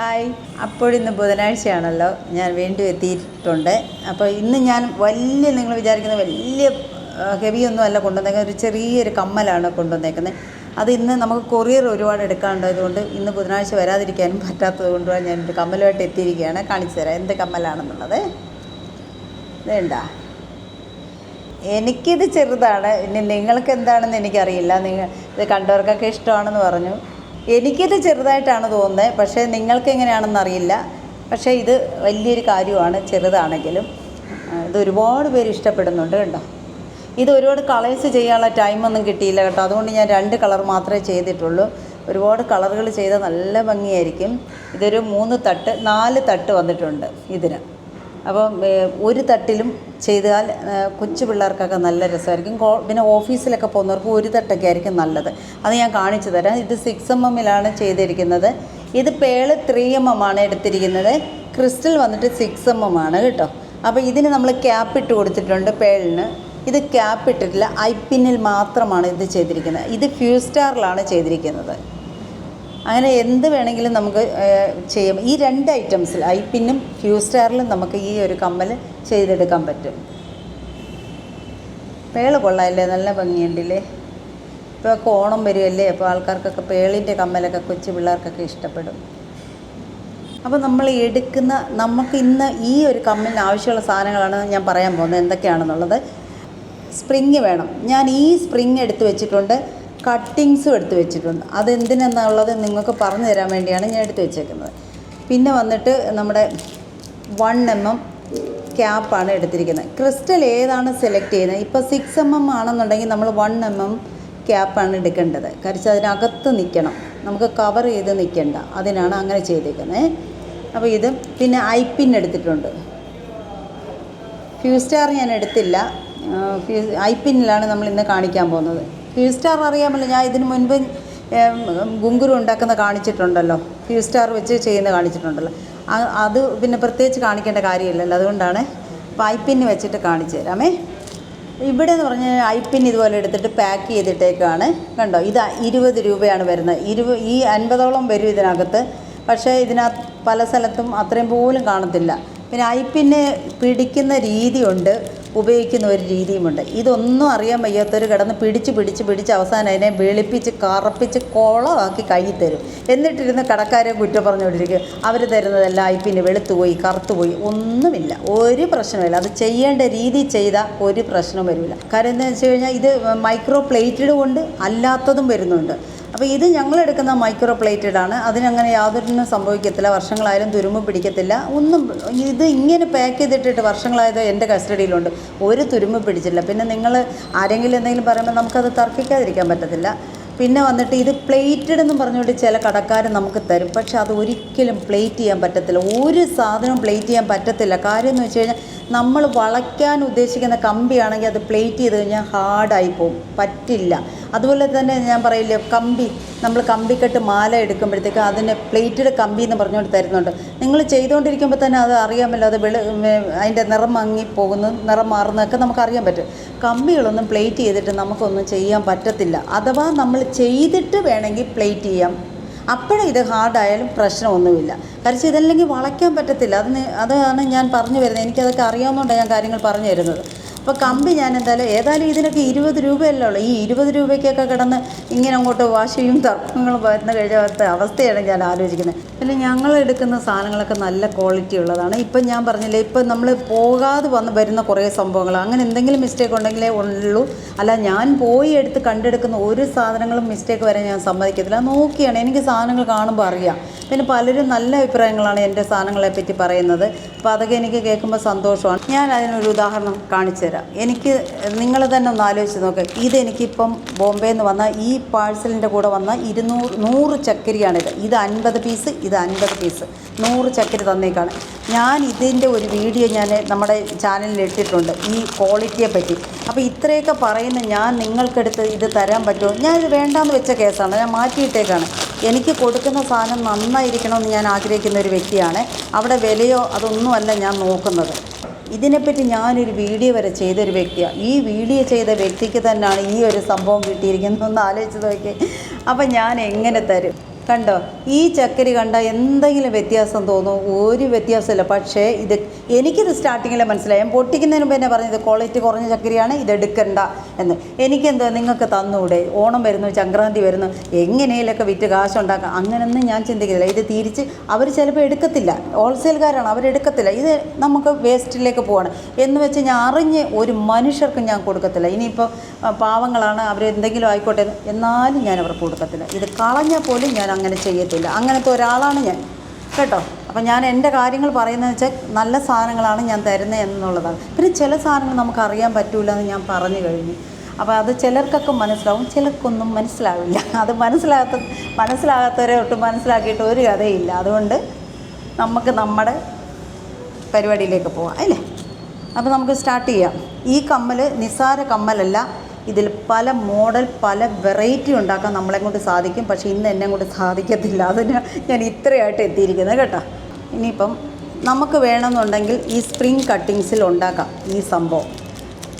Hi. അപ്പോഴിന്ന് ബുധനാഴ്ചയാണല്ലോ. ഞാൻ വീണ്ടും എത്തിയിട്ടുണ്ട്. അപ്പോൾ ഇന്ന് ഞാൻ വലിയ നിങ്ങൾ വിചാരിക്കുന്ന വലിയ ഹെവിയൊന്നും അല്ല കൊണ്ടുവന്നേക്കുന്നത്. ഒരു ചെറിയൊരു കമ്മലാണ് കൊണ്ടുവന്നേക്കുന്നത്. അത് ഇന്ന് നമുക്ക് കൊറിയർ ഒരുപാട് എടുക്കാനുണ്ടായതുകൊണ്ട് ഇന്ന് ബുധനാഴ്ച വരാതിരിക്കാനും പറ്റാത്തത് കൊണ്ടുമാണ് ഞാൻ ഒരു കമ്മലുമായിട്ട് എത്തിയിരിക്കുകയാണ്. കാണിച്ചു തരാം. എന്ത് കമ്മലാണെന്നുള്ളത്. വേണ്ട എനിക്കിത് ചെറുതാണ്. ഇനി നിങ്ങൾക്ക് എന്താണെന്ന് എനിക്കറിയില്ല. നിങ്ങൾ ഇത് കണ്ടവർക്കൊക്കെ ഇഷ്ടമാണെന്ന് പറഞ്ഞു. എനിക്കിത് ചെറുതായിട്ടാണ് തോന്നുന്നത് പക്ഷേ നിങ്ങൾക്ക് എങ്ങനെയാണെന്ന് അറിയില്ല പക്ഷേ ഇത് വലിയൊരു കാര്യമാണ് ചെറുതാണെങ്കിലും. ഇത് ഒരുപാട് പേര് ഇഷ്ടപ്പെടുന്നുണ്ട് കേട്ടോ ഇത് ഒരുപാട് കളേഴ്സ് ചെയ്യാനുള്ള ടൈമൊന്നും കിട്ടിയില്ല കേട്ടോ. അതുകൊണ്ട് ഞാൻ രണ്ട് കളർ മാത്രമേ ചെയ്തിട്ടുള്ളൂ. ഒരുപാട് കളറുകൾ ചെയ്താൽ നല്ല ഭംഗിയായിരിക്കും. ഇതൊരു മൂന്ന് തട്ട് നാല് തട്ട് വന്നിട്ടുണ്ട് ഇതിന്. അപ്പം ഒരു തട്ടിലും ചെയ്താൽ കൊച്ചു പിള്ളേർക്കൊക്കെ നല്ല രസമായിരിക്കും. പിന്നെ ഓഫീസിലൊക്കെ പോകുന്നവർക്ക് ഒരു തട്ടൊക്കെ ആയിരിക്കും നല്ലത്. അത് ഞാൻ കാണിച്ചു തരാം. ഇത് സിക്സ് എം എമ്മിലാണ് ചെയ്തിരിക്കുന്നത്. ഇത് പേൾ ത്രീ എം എം ആണ് എടുത്തിരിക്കുന്നത്. ക്രിസ്റ്റൽ വന്നിട്ട് സിക്സ് എം എം ആണ് കേട്ടോ. അപ്പോൾ ഇതിന് നമ്മൾ ക്യാപ്പ് ഇട്ട് കൊടുത്തിട്ടുണ്ട് പേളിന്. ഇത് ക്യാപ്പ് ഇട്ടിട്ടില്ല. ഐ പിന്നിൽ മാത്രമാണ് ഇത് ചെയ്തിരിക്കുന്നത്. ഇത് ഫ്യൂ സ്റ്റാറിലാണ് ചെയ്തിരിക്കുന്നത്. അങ്ങനെ എന്ത് വേണമെങ്കിലും നമുക്ക് ചെയ്യാം. ഈ രണ്ട് ഐറ്റംസിൽ ഐ പിന്നും ഫ്യൂ സ്റ്റാറിലും നമുക്ക് ഈ ഒരു കമ്മൽ ചെയ്തെടുക്കാൻ പറ്റും. പേൾ കൊള്ളാമല്ലേ നല്ല ഭംഗിയുണ്ടല്ലേ? ഇപ്പോൾ ഒക്കെ ഓണം വരുമല്ലേ അപ്പോൾ ആൾക്കാർക്കൊക്കെ പേളിന്റെ കമ്മലൊക്കെ കൊച്ചു പിള്ളേർക്കൊക്കെ ഇഷ്ടപ്പെടും. അപ്പോൾ നമ്മൾ എടുക്കുന്ന നമുക്ക് ഇന്ന് ഈ ഒരു കമ്മലിന് ആവശ്യമുള്ള സാധനങ്ങളാണ് ഞാൻ പറയാൻ പോകുന്നത്. എന്തൊക്കെയാണെന്നുള്ളത്? സ്പ്രിങ് വേണം. ഞാൻ ഈ സ്പ്രിങ് എടുത്ത് വെച്ചിട്ടുണ്ട്. കട്ടിങ്സും എടുത്ത് വെച്ചിട്ടുണ്ട്. അതെന്തിനെന്നുള്ളത് നിങ്ങൾക്ക് പറഞ്ഞു തരാൻ വേണ്ടിയാണ് ഞാൻ എടുത്ത് വെച്ചേക്കുന്നത്. പിന്നെ വന്നിട്ട് നമ്മുടെ വൺ എം എം ക്യാപ്പാണ് എടുത്തിരിക്കുന്നത്. ക്രിസ്റ്റൽ ഏതാണ് സെലക്ട് ചെയ്യുന്നത്? ഇപ്പോൾ സിക്സ് എം എം ആണെന്നുണ്ടെങ്കിൽ നമ്മൾ വൺ എം എം ക്യാപ്പാണ് എടുക്കേണ്ടത്. കരിച്ച് അതിനകത്ത് നിൽക്കണം നമുക്ക് കവർ ചെയ്ത് നിൽക്കേണ്ട അതിനാണ് അങ്ങനെ ചെയ്തേക്കുന്നത്. അപ്പോൾ ഇത് പിന്നെ ഐ പിൻ എടുത്തിട്ടുണ്ട്. ഫ്യൂ സ്റ്റാർ ഞാൻ എടുത്തില്ല. ഐ പിന്നിലാണ് നമ്മൾ ഇന്ന് കാണിക്കാൻ പോകുന്നത്. ഫ്യൂ സ്റ്റാർ അറിയാമല്ലോ ഞാൻ ഇതിന് മുൻപ് ഗുങ്കുരു ഉണ്ടാക്കുന്ന കാണിച്ചിട്ടുണ്ടല്ലോ. ക്യൂ സ്റ്റാർ വെച്ച് ചെയ്യുന്ന കാണിച്ചിട്ടുണ്ടല്ലോ. അത് പിന്നെ പ്രത്യേകിച്ച് കാണിക്കേണ്ട കാര്യമില്ലല്ലോ. അതുകൊണ്ടാണ് അപ്പോൾ വെച്ചിട്ട് കാണിച്ചു തരാമേ ഇവിടെ എന്ന് പറഞ്ഞാൽ ഐ പിൻ ഇതുപോലെ എടുത്തിട്ട് പാക്ക് ചെയ്തിട്ടേക്കാണ്. കണ്ടോ? ഇത് ഇരുപത് രൂപയാണ് വരുന്നത്. ഇരുപ ഈ അൻപതോളം വരും ഇതിനകത്ത്. പക്ഷേ ഇതിനകത്ത് പല സ്ഥലത്തും അത്രയും പോലും കാണത്തില്ല. പിന്നെ ഐ പിന്നെ പിടിക്കുന്ന രീതിയുണ്ട്. ഉപയോഗിക്കുന്ന ഒരു രീതിയുമുണ്ട്. ഇതൊന്നും അറിയാൻ വയ്യാത്തവർ കിടന്ന് പിടിച്ച് പിടിച്ച് പിടിച്ച് അവസാനം അതിനെ വെളുപ്പിച്ച് കറപ്പിച്ച് കോളമാക്കി കയ്യിൽ തരും എന്നിട്ടിരുന്ന് കടക്കാരെ കുറ്റം പറഞ്ഞുകൊണ്ടിരിക്കും. അവർ തരുന്നതെല്ലാം പിന്നെ വെളുത്തുപോയി കറുത്തുപോയി ഒന്നുമില്ല. ഒരു പ്രശ്നമില്ല അത് ചെയ്യേണ്ട രീതി ചെയ്താൽ ഒരു പ്രശ്നം വരില്ല. കാര്യം എന്താണെന്ന് വെച്ച് കഴിഞ്ഞാൽ ഇത് മൈക്രോ പ്ലേറ്റഡ് കൊണ്ട് അല്ലാത്തതും വരുന്നുണ്ട്. അപ്പോൾ ഇത് ഞങ്ങൾ എടുക്കുന്ന മൈക്രോ പ്ലേറ്റഡ് ആണ് അതിനങ്ങനെ യാതൊരു സംഭവിക്കത്തില്ല. വർഷങ്ങളായാലും തുരുമ്പ് പിടിക്കത്തില്ല. ഒന്നും ഇത് ഇങ്ങനെ പാക്ക് ചെയ്തിട്ടിട്ട് വർഷങ്ങളായത് എന്റെ കസ്റ്റഡിയിലുണ്ട്. ഒരു തുരുമ്പ് പിടിച്ചില്ല. പിന്നെ നിങ്ങൾ ആരെങ്കിലും എന്തെങ്കിലും പറയുമ്പോൾ നമുക്കത് തർക്കിക്കാതിരിക്കാൻ പറ്റത്തില്ല. പിന്നെ വന്നിട്ട് ഇത് പ്ലേറ്റഡ് എന്ന് പറഞ്ഞുകൊണ്ട് ചില കടക്കാർ നമുക്ക് തരും. പക്ഷെ അത് ഒരിക്കലും പ്ലേറ്റ് ചെയ്യാൻ പറ്റത്തില്ല. ഒരു സാധനവും പ്ലേറ്റ് ചെയ്യാൻ പറ്റത്തില്ല. കാര്യം എന്ന് വെച്ച് കഴിഞ്ഞാൽ നമ്മൾ വളയ്ക്കാൻ ഉദ്ദേശിക്കുന്ന കമ്പിയാണെങ്കിൽ അത് പ്ലേറ്റ് ചെയ്ത് കഴിഞ്ഞാൽ ഹാർഡായി പോകും പറ്റില്ല. അതുപോലെ തന്നെ ഞാൻ പറയില്ലേ കമ്പി. നമ്മൾ കമ്പിക്കെട്ട് മാല എടുക്കുമ്പോഴത്തേക്ക് അതിനെ പ്ലേറ്റഡ് കമ്പി എന്ന് പറഞ്ഞുകൊണ്ട് തരുന്നുണ്ട്. നിങ്ങൾ ചെയ്തുകൊണ്ടിരിക്കുമ്പോൾ തന്നെ അത് അറിയാമല്ലോ അത് വെളു അതിന്റെ നിറം മങ്ങി പോകുന്നു നിറം മാറുന്നതൊക്കെ നമുക്കറിയാൻ പറ്റും. കമ്പികളൊന്നും പ്ലേറ്റ് ചെയ്തിട്ട് നമുക്കൊന്നും ചെയ്യാൻ പറ്റത്തില്ല. അഥവാ നമ്മൾ ചെയ്തിട്ട് വേണമെങ്കിൽ പ്ലേറ്റ് ചെയ്യാം. അപ്പോഴും ഇത് ഹാർഡായാലും പ്രശ്നമൊന്നുമില്ല. കാരണം ഇതല്ലെങ്കിൽ വളയ്ക്കാൻ പറ്റത്തില്ല. അതിന് അതാണ് ഞാൻ പറഞ്ഞു വരുന്നത്. എനിക്കതൊക്കെ അറിയാവുന്നതുകൊണ്ടാണ് ഞാൻ കാര്യങ്ങൾ പറഞ്ഞു തരുന്നത്. അപ്പോൾ കമ്പി ഞാൻ എന്തായാലും ഏതായാലും ഇതിനൊക്കെ ഇരുപത് രൂപയല്ലേ ഉള്ളൂ. ഈ ഇരുപത് രൂപയ്ക്കൊക്കെ കിടന്ന് ഇങ്ങനെ അങ്ങോട്ട് വാശിയും തർക്കങ്ങളും വരുന്ന കഴിഞ്ഞ അവസ്ഥയാണ് ഞാൻ ആലോചിക്കുന്നത്. പിന്നെ ഞങ്ങൾ എടുക്കുന്ന സാധനങ്ങളൊക്കെ നല്ല ക്വാളിറ്റി ഉള്ളതാണ്. ഇപ്പം ഞാൻ പറഞ്ഞില്ലേ ഇപ്പം നമ്മൾ പോകാതെ വന്ന് വരുന്ന കുറേ സംഭവങ്ങൾ. അങ്ങനെ എന്തെങ്കിലും മിസ്റ്റേക്ക് ഉണ്ടെങ്കിലേ ഉള്ളൂ. അല്ല ഞാൻ പോയി എടുത്ത് കണ്ടെടുക്കുന്ന ഒരു സാധനങ്ങളും മിസ്റ്റേക്ക് വരെ ഞാൻ സമ്മതിക്കത്തില്ല. നോക്കിയാണ് എനിക്ക് സാധനങ്ങൾ കാണുമ്പോൾ അറിയാം. പിന്നെ പലരും നല്ല അഭിപ്രായങ്ങളാണ് എന്റെ സാധനങ്ങളെ പറ്റി പറയുന്നത്. അപ്പോൾ അതൊക്കെ എനിക്ക് കേൾക്കുമ്പോൾ സന്തോഷമാണ്. ഞാൻ അതിനൊരു ഉദാഹരണം കാണിച്ചു തരാം എനിക്ക് നിങ്ങൾ തന്നെ ഒന്ന് ആലോചിച്ച് നോക്ക്. ഇതെനിക്കിപ്പം ബോംബെയിൽ നിന്ന് വന്ന ഈ പാഴ്സലിന്റെ കൂടെ വന്ന ഇരുന്നൂറ് നൂറ് ചക്കരിയാണിത്. ഇത് അൻപത് പീസ് ഇത് അൻപത് പീസ്. നൂറ് ചക്കരി തന്നേക്കാണ്. ഞാൻ ഇതിന്റെ ഒരു വീഡിയോ ഞാൻ നമ്മുടെ ചാനലിൽ ഇട്ടിട്ടുണ്ട് ഈ ക്വാളിറ്റിയെ പറ്റി. അപ്പോൾ ഇത്രയൊക്കെ പറയുന്ന ഞാൻ നിങ്ങൾക്കെടുത്ത് ഇത് തരാൻ പറ്റുമോ? ഞാൻ ഇത് വേണ്ടാന്ന് വെച്ച കേസാണ്. ഞാൻ മാറ്റിയിട്ടേക്കാണ്. എനിക്ക് കൊടുക്കുന്ന സാധനം നന്നായിരിക്കണമെന്ന് ഞാൻ ആഗ്രഹിക്കുന്ന ഒരു വ്യക്തിയാണ്. അവിടെ വിലയോ അതൊന്നുമല്ല ഞാൻ നോക്കുന്നത്. ഇതിനെപ്പറ്റി ഞാനൊരു വീഡിയോ വരെ ചെയ്തൊരു വ്യക്തിയാണ് ഈ വീഡിയോ ചെയ്ത വ്യക്തിക്ക് തന്നെയാണ് ഈ ഒരു സംഭവം കിട്ടിയിരിക്കുന്നത്. ഒന്ന് ആലോചിച്ച് നോക്കി അപ്പം ഞാൻ എങ്ങനെ തരും? കണ്ടോ? ഈ ചക്കരി കണ്ട എന്തെങ്കിലും വ്യത്യാസം തോന്നും? ഒരു വ്യത്യാസമില്ല. പക്ഷേ ഇത് എനിക്കിത് സ്റ്റാർട്ടിങ്ങിലെ മനസ്സിലായി. ഞാൻ പൊട്ടിക്കുന്നതിന് മുമ്പ് എന്നെ പറഞ്ഞത് ക്വാളിറ്റി കുറഞ്ഞ ചക്കരിയാണ് ഇത് എടുക്കണ്ട എന്ന്. എനിക്കെന്ത് നിങ്ങൾക്ക് തന്നൂടെ? ഓണം വരുന്നു സംക്രാന്തി വരുന്നു. എങ്ങനെയൊക്കെ വിറ്റ് കാശുണ്ടാക്കാം. അങ്ങനെയൊന്നും ഞാൻ ചിന്തിക്കുന്നില്ല. ഇത് തിരിച്ച് അവർ ചിലപ്പോൾ എടുക്കത്തില്ല. ഹോൾസെയിൽക്കാരാണ് അവരെടുക്കത്തില്ല. ഇത് നമുക്ക് വേസ്റ്റിലേക്ക് പോവാണ്. എന്ന് വെച്ച് ഞാൻ അറിഞ്ഞ് ഒരു മനുഷ്യർക്കും ഞാൻ കൊടുക്കത്തില്ല. ഇനിയിപ്പോൾ പാവങ്ങളാണ് അവർ എന്തെങ്കിലും ആയിക്കോട്ടെ എന്ന്. എന്നാലും ഞാൻ അവർക്ക് കൊടുക്കത്തില്ല. ഇത് കളഞ്ഞാൽ പോലും ഞാൻ അങ്ങനെ ചെയ്യത്തില്ല. അങ്ങനത്തെ ഒരാളാണ് ഞാൻ. കേട്ടോ? അപ്പം ഞാൻ എന്റെ കാര്യങ്ങൾ പറയുന്നത് വെച്ചാൽ നല്ല സാധനങ്ങളാണ് ഞാൻ തരുന്നത് എന്നുള്ളതാണ്. പിന്നെ ചില സാധനങ്ങൾ നമുക്ക് അറിയാൻ പറ്റൂല എന്ന് ഞാൻ പറഞ്ഞു കഴിഞ്ഞു. അപ്പോൾ അത് ചിലർക്കൊക്കെ മനസ്സിലാവും ചിലർക്കൊന്നും മനസ്സിലാവില്ല. അത് മനസ്സിലാകാത്ത മനസ്സിലാകാത്തവരെ ഒട്ടും മനസ്സിലാക്കിയിട്ട് ഒരു കഥയില്ല. അതുകൊണ്ട് നമുക്ക് നമ്മുടെ പരിപാടിയിലേക്ക് പോവാം അല്ലേ? അപ്പോൾ നമുക്ക് സ്റ്റാർട്ട് ചെയ്യാം. ഈ കമ്മൽ നിസ്സാര കമ്മലല്ല. ഇതിൽ പല മോഡൽ പല വെറൈറ്റി ഉണ്ടാക്കാൻ നമ്മളെ കൊണ്ട് സാധിക്കും. പക്ഷേ ഇന്ന് എന്നെ കൊണ്ട് സാധിക്കത്തില്ല. അതിന് ഞാൻ ഇത്രയായിട്ട് എത്തിയിരിക്കുന്നത് കേട്ടോ. ഇനിയിപ്പം നമുക്ക് വേണമെന്നുണ്ടെങ്കിൽ ഈ സ്പ്രിങ് കട്ടിങ്സിൽ ഉണ്ടാക്കാം ഈ സംഭവം.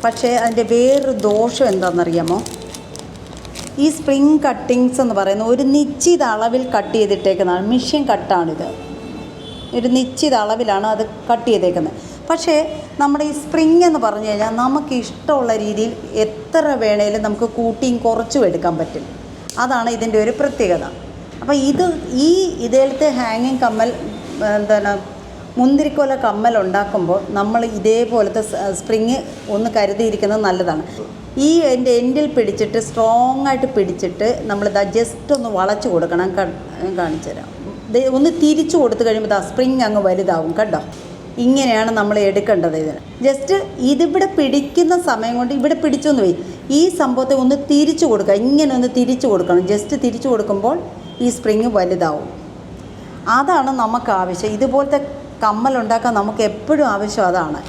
പക്ഷേ അതിന്റെ വേറൊരു ദോഷം എന്താണെന്നറിയാമോ? ഈ സ്പ്രിങ് കട്ടിങ്സ് എന്ന് പറയുന്ന ഒരു നിശ്ചിത അളവിൽ കട്ട് ചെയ്തിട്ടേക്കുന്നതാണ്. മിഷ്യൻ കട്ടാണിത് ഒരു നിശ്ചിത അളവിലാണ് അത് കട്ട് ചെയ്തേക്കുന്നത്. പക്ഷേ നമ്മുടെ ഈ സ്പ്രിങ് എന്ന് പറഞ്ഞു കഴിഞ്ഞാൽ നമുക്ക് ഇഷ്ടമുള്ള രീതിയിൽ എത്ര വേണേലും നമുക്ക് കൂട്ടിയും കുറച്ചും എടുക്കാൻ പറ്റും. അതാണ് ഇതിന്റെ ഒരു പ്രത്യേകത. അപ്പോൾ ഇത് ഈ ഇതേലത്തെ ഹാങ്ങിങ് കമ്മൽ എന്താണ് മുന്തിരിക്കോല കമ്മൽ ഉണ്ടാക്കുമ്പോൾ നമ്മൾ ഇതേപോലത്തെ സ്പ്രിങ് ഒന്ന് കരുതിയിരിക്കുന്നത് നല്ലതാണ്. ഈ എന്റെ എൻഡിൽ പിടിച്ചിട്ട് സ്ട്രോങ് ആയിട്ട് പിടിച്ചിട്ട് നമ്മൾ ഇതാ ജസ്റ്റ് ഒന്ന് വളച്ച് കൊടുക്കണം. കാണിച്ചു തരാം. ഒന്ന് തിരിച്ചു കൊടുത്തു കഴിയുമ്പോൾ ആ സ്പ്രിങ് അങ്ങ് വലുതാവും കേട്ടോ ഇങ്ങനെയാണ് നമ്മൾ എടുക്കേണ്ടത് ഇതിന് ജസ്റ്റ് ഇതിവിടെ പിടിക്കുന്ന സമയം കൊണ്ട് ഇവിടെ പിടിച്ചൊന്ന് പോയി ഈ സംഭവത്തെ ഒന്ന് തിരിച്ചു കൊടുക്കുക. ഇങ്ങനെ ഒന്ന് തിരിച്ചു കൊടുക്കണം. ജസ്റ്റ് തിരിച്ചു കൊടുക്കുമ്പോൾ ഈ സ്പ്രിങ് വലുതാവും. അതാണ് നമുക്ക് ആവശ്യം. ഇതുപോലത്തെ കമ്മൽ ഉണ്ടാക്കാൻ നമുക്ക് എപ്പോഴും ആവശ്യം അതാണ്.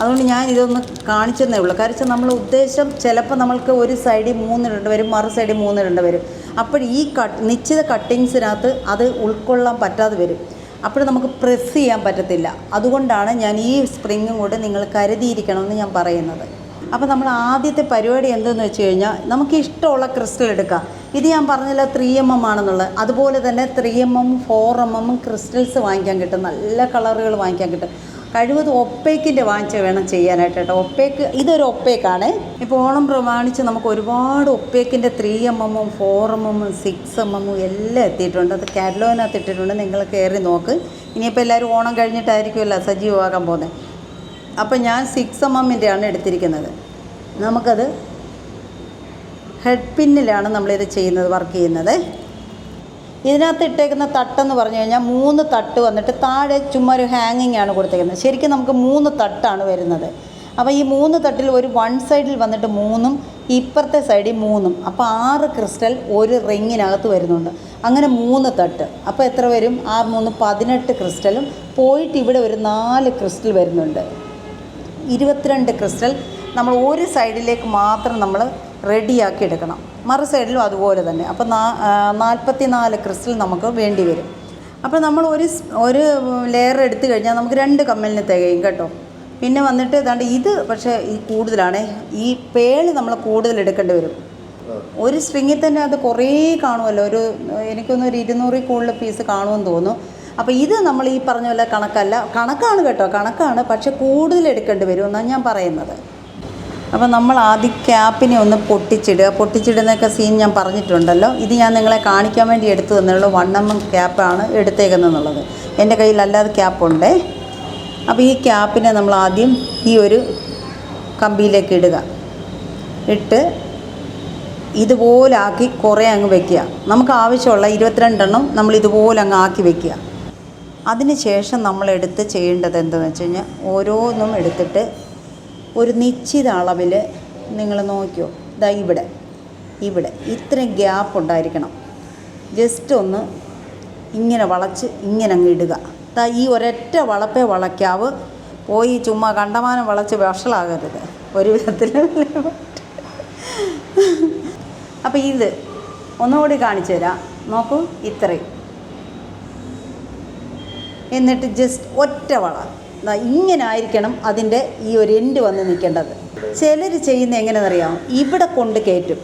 അതുകൊണ്ട് ഞാൻ ഇതൊന്ന് കാണിച്ചെന്നേ ഉള്ളൂ. കാരണം നമ്മൾ ഉദ്ദേശം ചിലപ്പോൾ നമ്മൾക്ക് ഒരു സൈഡിൽ മൂന്നിടേണ്ടി വരും മറു സൈഡിൽ മൂന്നിടേണ്ടി വരും. അപ്പോൾ ഈ കട്ട് നിശ്ചിത കട്ടിങ്സിനകത്ത് അത് ഉൾക്കൊള്ളാൻ പറ്റാതെ വരും. അപ്പോൾ നമുക്ക് പ്രസ് ചെയ്യാൻ പറ്റത്തില്ല. അതുകൊണ്ടാണ് ഞാൻ ഈ സ്പ്രിങ്ങും കൂടെ നിങ്ങൾ കരുതിയിരിക്കണമെന്ന് ഞാൻ പറയുന്നത്. അപ്പോൾ നമ്മൾ ആദ്യത്തെ പരിപാടി എന്തെന്ന് വെച്ച് കഴിഞ്ഞാൽ നമുക്ക് ഇഷ്ടമുള്ള ക്രിസ്റ്റൽ എടുക്കാം. ഇത് ഞാൻ പറഞ്ഞില്ല ത്രീ എം എം ആണെന്നുള്ളത്. അതുപോലെ തന്നെ three M M four M എമ്മും ക്രിസ്റ്റൽസ് വാങ്ങിക്കാൻ കിട്ടും. നല്ല കളറുകൾ വാങ്ങിക്കാൻ കിട്ടും. കഴിവത് ഒപ്പേക്കിന്റെ വാങ്ങിച്ച് വേണം ചെയ്യാനായിട്ട് കേട്ടോ. ഒപ്പേക്ക് ഇതൊരു ഒപ്പേക്കാണ്. ഇപ്പോൾ ഓണം പ്രമാണിച്ച് നമുക്ക് ഒരുപാട് ഒപ്പേക്കിന്റെ ത്രീ എം എമ്മും ഫോർ എം എമ്മും സിക്സ് എം എമ്മും എല്ലാം എത്തിയിട്ടുണ്ട്. അത് കാറ്റലോഗിനകത്ത് ഇട്ടിട്ടുണ്ട്. നിങ്ങൾ കയറി നോക്ക്. ഇനിയിപ്പോൾ എല്ലാവരും ഓണം കഴിഞ്ഞിട്ടായിരിക്കുമല്ലോ സജീവമാകാൻ പോകുന്നത്. അപ്പോൾ ഞാൻ സിക്സ് എം എമ്മിന്റെയാണ് എടുത്തിരിക്കുന്നത്. നമുക്കത് ഹെഡ് പിന്നിലാണ് നമ്മളിത് ചെയ്യുന്നത് വർക്ക് ചെയ്യുന്നത്. ഇതിനകത്ത് ഇട്ടേക്കുന്ന തട്ടെന്ന് പറഞ്ഞു കഴിഞ്ഞാൽ മൂന്ന് തട്ട് വന്നിട്ട് താഴെ ചുമ്മാ ഒരു ഹാങ്ങിങ് ആണ് കൊടുത്തേക്കുന്നത്. ശരിക്കും നമുക്ക് മൂന്ന് തട്ടാണ് വരുന്നത്. അപ്പോൾ ഈ മൂന്ന് തട്ടിൽ ഒരു വൺ സൈഡിൽ വന്നിട്ട് മൂന്നും ഇപ്പുറത്തെ സൈഡിൽ മൂന്നും അപ്പോൾ ആറ് ക്രിസ്റ്റൽ ഒരു റിങ്ങിനകത്ത് വരുന്നുണ്ട്. അങ്ങനെ മൂന്ന് തട്ട്. അപ്പോൾ എത്ര വരും? ആ മൂന്ന് പതിനെട്ട് ക്രിസ്റ്റലും പോയിട്ട് ഇവിടെ ഒരു നാല് ക്രിസ്റ്റൽ വരുന്നുണ്ട്. ഇരുപത്തിരണ്ട് ക്രിസ്റ്റൽ നമ്മൾ ഒരു സൈഡിലേക്ക് മാത്രം നമ്മൾ റെഡിയാക്കി എടുക്കണം. മറു സൈഡിലും അതുപോലെ തന്നെ. അപ്പോൾ നാ നാൽപ്പത്തി നാല് ക്രിസ്റ്റൽ നമുക്ക് വേണ്ടി വരും. അപ്പോൾ നമ്മൾ ഒരു ഒരു ലെയർ എടുത്തു കഴിഞ്ഞാൽ നമുക്ക് രണ്ട് കമ്മലിന് തികയും കേട്ടോ. പിന്നെ വന്നിട്ട് ഏതാണ്ട് ഇത് പക്ഷേ ഈ കൂടുതലാണ്. ഈ പേൾ നമ്മൾ കൂടുതൽ എടുക്കേണ്ടി വരും. ഒരു സ്ട്രിങ്ങിൽ തന്നെ അത് കുറേ കാണുമല്ലോ. ഒരു എനിക്കൊന്ന് ഒരു ഇരുന്നൂറിൽ കൂടുതൽ പീസ് കാണുമെന്ന് തോന്നുന്നു. അപ്പോൾ ഇത് നമ്മൾ ഈ പറഞ്ഞ പോലെ കണക്കല്ല. കണക്കാണ് കേട്ടോ കണക്കാണ്. പക്ഷെ കൂടുതൽ എടുക്കേണ്ടി വരും എന്നാണ് ഞാൻ പറയുന്നത്. അപ്പോൾ നമ്മൾ ആദ്യം ക്യാപ്പിനെ ഒന്ന് പൊട്ടിച്ചിടുക. പൊട്ടിച്ചിടുന്നൊക്കെ സീൻ ഞാൻ പറഞ്ഞിട്ടുണ്ടല്ലോ. ഇത് ഞാൻ നിങ്ങളെ കാണിക്കാൻ വേണ്ടി എടുത്തു തന്നുള്ളൂ വൺ എം എം ക്യാപ്പാണ് എടുത്തേക്കുന്നതെന്നുള്ളത്. എന്റെ കയ്യിൽ അല്ലാതെ ക്യാപ്പുണ്ടേ അപ്പോൾ ഈ ക്യാപ്പിനെ നമ്മൾ ആദ്യം ഈ ഒരു കമ്പിയിലേക്ക് ഇടുക. ഇട്ട് ഇതുപോലെ ആക്കി കുറേ അങ്ങ് വെക്കുക. നമുക്ക് ആവശ്യമുള്ള ഇരുപത്തിരണ്ടെണ്ണം നമ്മൾ ഇതുപോലെ അങ്ങ് ആക്കി വെക്കുക. അതിന് ശേഷം നമ്മൾ എടുത്ത് ചെയ്യേണ്ടത് എന്താണെന്ന് വെച്ച് കഴിഞ്ഞാൽ ഓരോന്നും എടുത്തിട്ട് ഒരു നിശ്ചിത അളവിൽ നിങ്ങൾ നോക്കിയോ? ഇതാ ഇവിടെ ഇവിടെ. ഇത്രയും ഗ്യാപ്പ് ഉണ്ടായിരിക്കണം. ജസ്റ്റ് ഒന്ന് ഇങ്ങനെ വളച്ച് ഇങ്ങനെ അങ്ങ് ഇടുക. ദാ ഈ ഒരൊറ്റ വളപ്പേ വളയ്ക്കാവ്. പോയി ചുമ്മാ കണ്ടമാനം വളച്ച് വഷളാകരുത്. ഒരു വിധത്തിൽ. അപ്പം ഇത് ഒന്നുകൂടി കാണിച്ചു തരാം. നോക്കൂ ഇത്രയും. എന്നിട്ട് ജസ്റ്റ് ഒറ്റ വള. ഇങ്ങനെ ആയിരിക്കണം അതിന്റെ ഈ ഒരു എൻഡ് വന്ന് നിൽക്കേണ്ടത്. ചിലർ ചെയ്യുന്ന എങ്ങനെയെന്നറിയാം ഇവിടെ കൊണ്ട് കയറ്റും.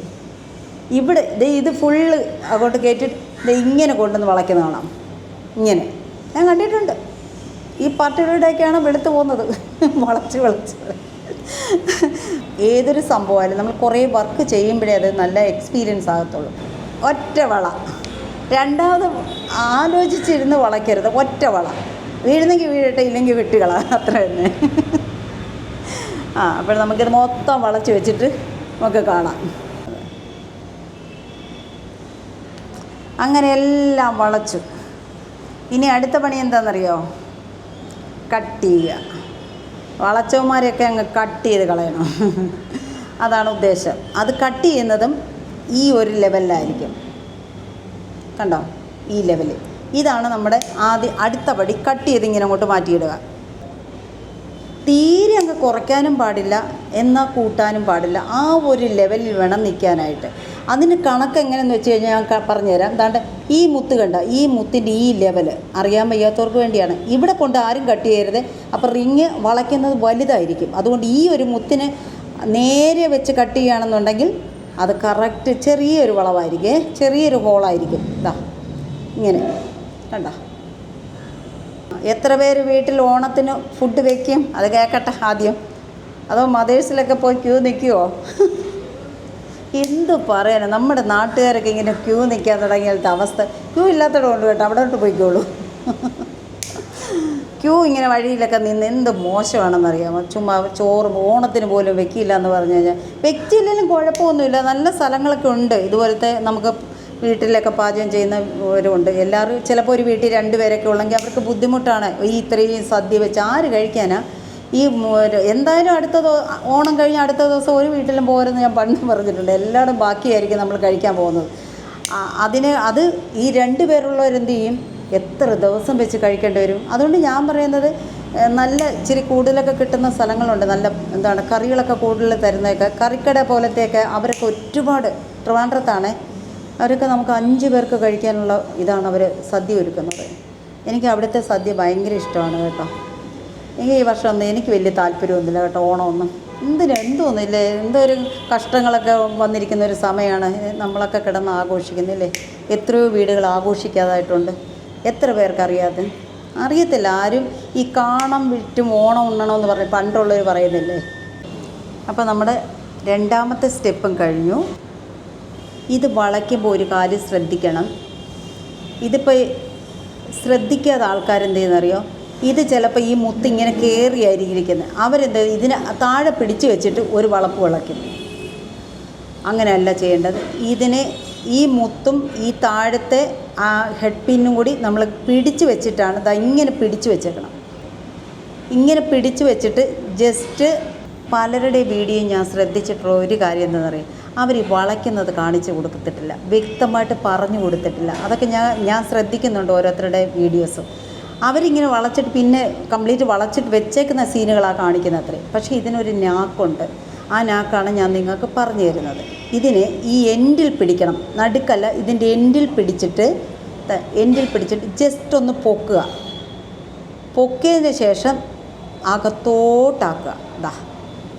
ഇവിടെ ദേ ഇത് ഫുള്ള് അങ്ങോട്ട് കയറ്റിട്ട് ഇത് ഇങ്ങനെ കൊണ്ടുവന്ന് വളയ്ക്കുന്ന കാണാം. ഇങ്ങനെ. ഞാൻ കണ്ടിട്ടുണ്ട്. ഈ പാർട്ടികളുടെയൊക്കെയാണ് വെളുത്ത് പോകുന്നത്. വളച്ച് വളച്ച്. ഏതൊരു സംഭവമായാലും നമ്മൾ കുറേ വർക്ക് ചെയ്യുമ്പോഴേ അത് നല്ല എക്സ്പീരിയൻസ് ആകത്തുള്ളൂ. ഒറ്റ വള. രണ്ടാമത് ആലോചിച്ചിരുന്ന് വളയ്ക്കരുത്. ഒറ്റ വള. വീഴുന്നെങ്കിൽ വീഴട്ടെ ഇല്ലെങ്കിൽ വിട്ടുകള. അത്ര തന്നെ. ആ അപ്പോൾ നമുക്കിത് മൊത്തം വളച്ച് വെച്ചിട്ട് നമുക്ക് കാണാം. അങ്ങനെ എല്ലാം വളച്ചു. ഇനി അടുത്ത പണി എന്താണെന്നറിയോ കട്ട് ചെയ്യുക. വളച്ചവന്മാരെയൊക്കെ അങ്ങ് കട്ട് ചെയ്ത് കളയണം. അതാണ് ഉദ്ദേശം. അത് കട്ട് ചെയ്യുന്നതും ഈ ഒരു ലെവലിലായിരിക്കും. കണ്ടോ? ഈ ലെവലിൽ ഇതാണ് നമ്മുടെ ആദ്യ അടുത്ത പടി. കട്ട് ചെയ്ത് ഇങ്ങനെ അങ്ങോട്ട് മാറ്റിയിടുക. തീരെ അങ്ങ് കുറയ്ക്കാനും പാടില്ല എന്നാൽ കൂട്ടാനും പാടില്ല. ആ ഒരു ലെവലിൽ വേണം നിൽക്കാനായിട്ട്. അതിന് കണക്ക് എങ്ങനെയെന്ന് വെച്ച് കഴിഞ്ഞാൽ ഞാൻ പറഞ്ഞു പറഞ്ഞുതരാം. എന്താണ്ട് ഈ മുത്ത് കണ്ട ഈ മുത്തിന്റെ ഈ ലെവൽ അറിയാൻ വയ്യാത്തവർക്ക് വേണ്ടിയാണ്. ഇവിടെ കൊണ്ട് ആരും കട്ട് ചെയ്യരുത്. അപ്പോൾ റിങ് വളയ്ക്കുന്നത് വലുതായിരിക്കും. അതുകൊണ്ട് ഈ ഒരു മുത്തിന് നേരെ വെച്ച് കട്ട് ചെയ്യുകയാണെന്നുണ്ടെങ്കിൽ അത് കറക്റ്റ് ചെറിയൊരു വളവായിരിക്കും. ചെറിയൊരു ഹോളായിരിക്കും ഇതാ ഇങ്ങനെ. കണ്ട എത്ര പേര് വീട്ടിൽ ഓണത്തിന് ഫുഡ് വെക്കും? അത് കേൾക്കട്ടെ ആദ്യം. അതോ മദേഴ്സിലൊക്കെ പോയി ക്യൂ നിൽക്കുമോ എന്തു പറയാനാ? നമ്മുടെ നാട്ടുകാരൊക്കെ ഇങ്ങനെ ക്യൂ നിൽക്കാൻ തുടങ്ങിയാലത്തെ അവസ്ഥ. ക്യൂ ഇല്ലാത്തതുകൊണ്ട് കേട്ടോ അവിടോട്ട് പോയിക്കോളൂ. ക്യൂ ഇങ്ങനെ വഴിയിലൊക്കെ നിന്ന് എന്ത് മോശമാണെന്നറിയാമോ? ചുമ്മാ ചോറ് ഓണത്തിന് പോലും വെക്കില്ല എന്ന് പറഞ്ഞു കഴിഞ്ഞാൽ. വെച്ചില്ലെങ്കിലും കുഴപ്പമൊന്നുമില്ല. നല്ല സ്ഥലങ്ങളൊക്കെ ഉണ്ട്. ഇതുപോലത്തെ നമുക്ക് വീട്ടിലൊക്കെ പാചകം ചെയ്യുന്നവരുണ്ട്. എല്ലാവരും ചിലപ്പോൾ ഒരു വീട്ടിൽ രണ്ട് പേരൊക്കെ ഉള്ളെങ്കിൽ അവർക്ക് ബുദ്ധിമുട്ടാണ്. ഈ ഇത്രയും സദ്യ വെച്ച് ആര് കഴിക്കാനാ? ഈ എന്തായാലും അടുത്ത ഓണം കഴിഞ്ഞ് അടുത്ത ദിവസം ഒരു വീട്ടിലും പോരെന്ന് ഞാൻ പണ്ട് പറഞ്ഞിട്ടുണ്ട്. എല്ലാവരും ബാക്കിയായിരിക്കും നമ്മൾ കഴിക്കാൻ പോകുന്നത്. അതിന് അത് ഈ രണ്ട് പേരുള്ളവരെന്ത് ചെയ്യും? എത്ര ദിവസം വെച്ച് കഴിക്കേണ്ടി വരും? അതുകൊണ്ട് ഞാൻ പറയുന്നത് നല്ല ഇച്ചിരി കൂടുതലൊക്കെ കിട്ടുന്ന സ്ഥലങ്ങളുണ്ട്. നല്ല എന്താണ് കറികളൊക്കെ കൂടുതൽ തരുന്നതൊക്കെ കറിക്കട പോലത്തെയൊക്കെ അവരൊക്കെ ഒരുപാട് ട്രിവാൻഡ്രത്താണ്. അവരൊക്കെ നമുക്ക് അഞ്ച് പേർക്ക് കഴിക്കാനുള്ള ഇതാണ് അവർ സദ്യ ഒരുക്കുന്നത്. എനിക്ക് അവിടുത്തെ സദ്യ ഭയങ്കര ഇഷ്ടമാണ് കേട്ടോ. എനിക്ക് ഈ വർഷം ഒന്നും എനിക്ക് വലിയ താല്പര്യമൊന്നുമില്ല കേട്ടോ ഓണമൊന്നും. എന്തിനും എന്തോന്നില്ലേ എന്തൊരു കഷ്ടങ്ങളൊക്കെ വന്നിരിക്കുന്ന ഒരു സമയമാണ്. നമ്മളൊക്കെ കിടന്ന് ആഘോഷിക്കുന്നില്ലേ എത്രയോ വീടുകൾ ആഘോഷിക്കാതായിട്ടുണ്ട്. എത്ര പേർക്കറിയാതെ അറിയത്തില്ല. ആരും ഈ കാണം വിറ്റും ഓണം ഉണ്ണണമെന്ന് പറഞ്ഞ് പണ്ടുള്ളവർ പറയുന്നില്ലേ? അപ്പോൾ നമ്മുടെ രണ്ടാമത്തെ സ്റ്റെപ്പും കഴിഞ്ഞു. ഇത് വളയ്ക്കുമ്പോൾ ഒരു കാര്യം ശ്രദ്ധിക്കണം. ഇതിപ്പോൾ ശ്രദ്ധിക്കാതെ ആൾക്കാരെന്ത് ചെയ്യുന്നറിയോ ഇത് ചിലപ്പോൾ ഈ മുത്ത് ഇങ്ങനെ കയറിയായിരിക്കും ഇരിക്കുന്നത് അവരെന്ത്? ഇതിനെ താഴെ പിടിച്ചു വെച്ചിട്ട് ഒരു വളപ്പ് വിളക്കും അങ്ങനെയല്ല ചെയ്യേണ്ടത്. ഇതിനെ ഈ മുത്തും ഈ താഴത്തെ ആ ഹെഡ് പിന്നും കൂടി നമ്മൾ പിടിച്ചു വെച്ചിട്ടാണ് ഇങ്ങനെ പിടിച്ചു വെച്ചേക്കണം ഇങ്ങനെ പിടിച്ചു വെച്ചിട്ട് ജസ്റ്റ് പലരുടെ വീഡിയോ ഞാൻ ശ്രദ്ധിച്ചിട്ടുള്ള ഒരു കാര്യം എന്താണെന്ന് അറിയാം അവർ വളയ്ക്കുന്നത് കാണിച്ചു കൊടുത്തിട്ടില്ല. വ്യക്തമായിട്ട് പറഞ്ഞു കൊടുത്തിട്ടില്ല. അതൊക്കെ ഞാൻ ഞാൻ ശ്രദ്ധിക്കുന്നുണ്ട് ഓരോരുത്തരുടെ വീഡിയോസും. അവരിങ്ങനെ വളച്ചിട്ട് പിന്നെ കംപ്ലീറ്റ് വളച്ചിട്ട് വെച്ചേക്കുന്ന സീനുകളാണ് കാണിക്കുന്നത് അത്രേ പക്ഷേ ഇതിനൊരു നാക്കുണ്ട്. ആ നാക്കാണ് ഞാൻ നിങ്ങൾക്ക് പറഞ്ഞു തരുന്നത്. ഇതിനെ ഈ എൻഡിൽ പിടിക്കണം. നടുക്കല്ല ഇതിന്റെ എൻഡിൽ പിടിച്ചിട്ട് എൻഡിൽ പിടിച്ചിട്ട് ജസ്റ്റ് ഒന്ന് പൊക്കുക. പൊക്കിയതിന് ശേഷം അകത്തോട്ടാക്കുക. ദാ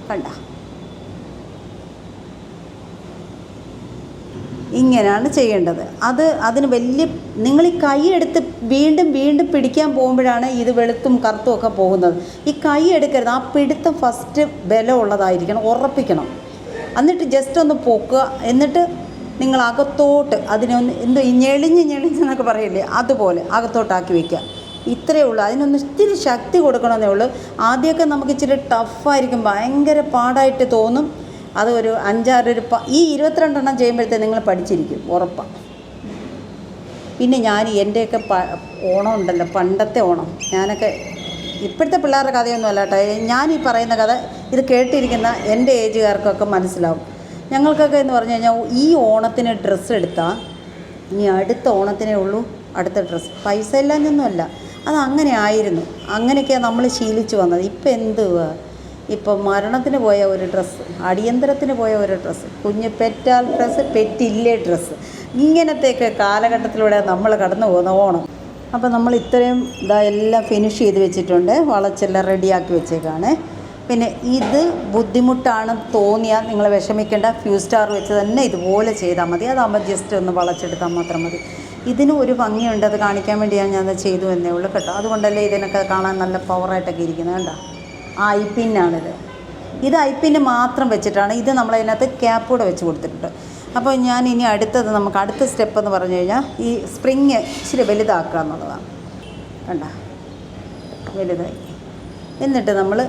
കണ്ട? ഇങ്ങനെയാണ് ചെയ്യേണ്ടത്. അത് അതിന് വലിയ നിങ്ങൾ ഈ കൈ എടുത്ത് വീണ്ടും വീണ്ടും പിടിക്കാൻ പോകുമ്പോഴാണ് ഇത് വെളുത്തും കറുത്തും ഒക്കെ പോകുന്നത്. ഈ കൈ എടുക്കരുത്. ആ പിടുത്തം ഫസ്റ്റ് ബലമുള്ളതായിരിക്കണം ഉറപ്പിക്കണം. എന്നിട്ട് ജസ്റ്റ് ഒന്ന് പൊക്കുക. എന്നിട്ട് നിങ്ങൾ അകത്തോട്ട് അതിനൊന്ന് എന്തോ ഈ ഞെളിഞ്ഞ് ഞെളിഞ്ഞെന്നൊക്കെ പറയില്ലേ? അതുപോലെ അകത്തോട്ടാക്കി വയ്ക്കുക ഇത്രയേ ഉള്ളൂ. അതിനൊന്ന് ഇത്തിരി ശക്തി കൊടുക്കണമെന്നേ ഉള്ളൂ. ആദ്യമൊക്കെ നമുക്ക് ഇച്ചിരി ടഫായിരിക്കും ഭയങ്കര പാടായിട്ട് തോന്നും. അത് ഒരു അഞ്ചാറൊരു പ ഈ ഇരുപത്തിരണ്ടെണ്ണം ചെയ്യുമ്പോഴത്തേ നിങ്ങൾ പഠിച്ചിരിക്കും ഉറപ്പാണ് പിന്നെ ഞാൻ എന്റെയൊക്കെ പ ഓണം ഉണ്ടല്ലോ പണ്ടത്തെ ഓണം. ഞാനൊക്കെ ഇപ്പോഴത്തെ പിള്ളേരുടെ കഥയൊന്നും അല്ല കേട്ടോ. ഞാൻ ഈ പറയുന്ന കഥ ഇത് കേട്ടിരിക്കുന്ന എന്റെ ഏജുകാർക്കൊക്കെ മനസ്സിലാവും. ഞങ്ങൾക്കൊക്കെ എന്ന് പറഞ്ഞു കഴിഞ്ഞാൽ ഈ ഓണത്തിന് ഡ്രസ്സ് എടുത്താൽ ഇനി അടുത്ത ഓണത്തിനേ ഉള്ളൂ അടുത്ത ഡ്രസ്സ്. പൈസ ഇല്ലാഞ്ഞൊന്നുമല്ല. അത് അങ്ങനെ ആയിരുന്നു. അങ്ങനെയൊക്കെയാണ് നമ്മൾ ശീലിച്ചു വന്നത്. ഇപ്പം എന്തുവാ? ഇപ്പം മരണത്തിന് പോയ ഒരു ഡ്രസ്സ് അടിയന്തരത്തിന് പോയ ഒരു ഡ്രസ്സ് കുഞ്ഞ് പെറ്റാൽ ഡ്രസ്സ് പെറ്റില്ലേ ഡ്രസ്സ് ഇങ്ങനത്തെയൊക്കെ കാലഘട്ടത്തിലൂടെ നമ്മൾ കടന്നു പോകുന്ന ഓണം. അപ്പോൾ നമ്മൾ ഇത്രയും ഇതാ എല്ലാം ഫിനിഷ് ചെയ്ത് വെച്ചിട്ടുണ്ട്. വളച്ചെല്ലാം റെഡിയാക്കി വെച്ചേക്കാണ്. പിന്നെ ഇത് ബുദ്ധിമുട്ടാണ് തോന്നിയാൽ നിങ്ങൾ വിഷമിക്കേണ്ട. ഫ്യൂ സ്റ്റാർ വെച്ച് തന്നെ ഇതുപോലെ ചെയ്താൽ മതി. അതാകുമ്പോൾ ജസ്റ്റ് ഒന്ന് വളച്ചെടുത്താൽ മാത്രം മതി. ഇതിന് ഒരു ഭംഗിയുണ്ട്. അത് കാണിക്കാൻ വേണ്ടിയാണ് ഞാൻ അത് ചെയ്തു എന്നേ ഉള്ളൂ കേട്ടോ. അതുകൊണ്ടല്ലേ ഇതിനൊക്കെ കാണാൻ നല്ല പവറായിട്ടൊക്കെ ഇരിക്കുന്നത് കണ്ടോ? ആ ഐ പിന്നാണിത് ഇത് ഐ പിന്ന് മാത്രം വെച്ചിട്ടാണ് ഇത് നമ്മളതിനകത്ത് ക്യാപ്പ് കൂടെ വെച്ച് കൊടുത്തിട്ടുണ്ട്. അപ്പോൾ ഞാൻ ഇനി അടുത്തത് നമുക്ക് അടുത്ത സ്റ്റെപ്പ് എന്ന് പറഞ്ഞു കഴിഞ്ഞാൽ ഈ സ്പ്രിങ് ഇച്ചിരി വലുതാക്കുക എന്നുള്ളതാണ്. കണ്ട? വലുതായി. എന്നിട്ട് നമ്മൾ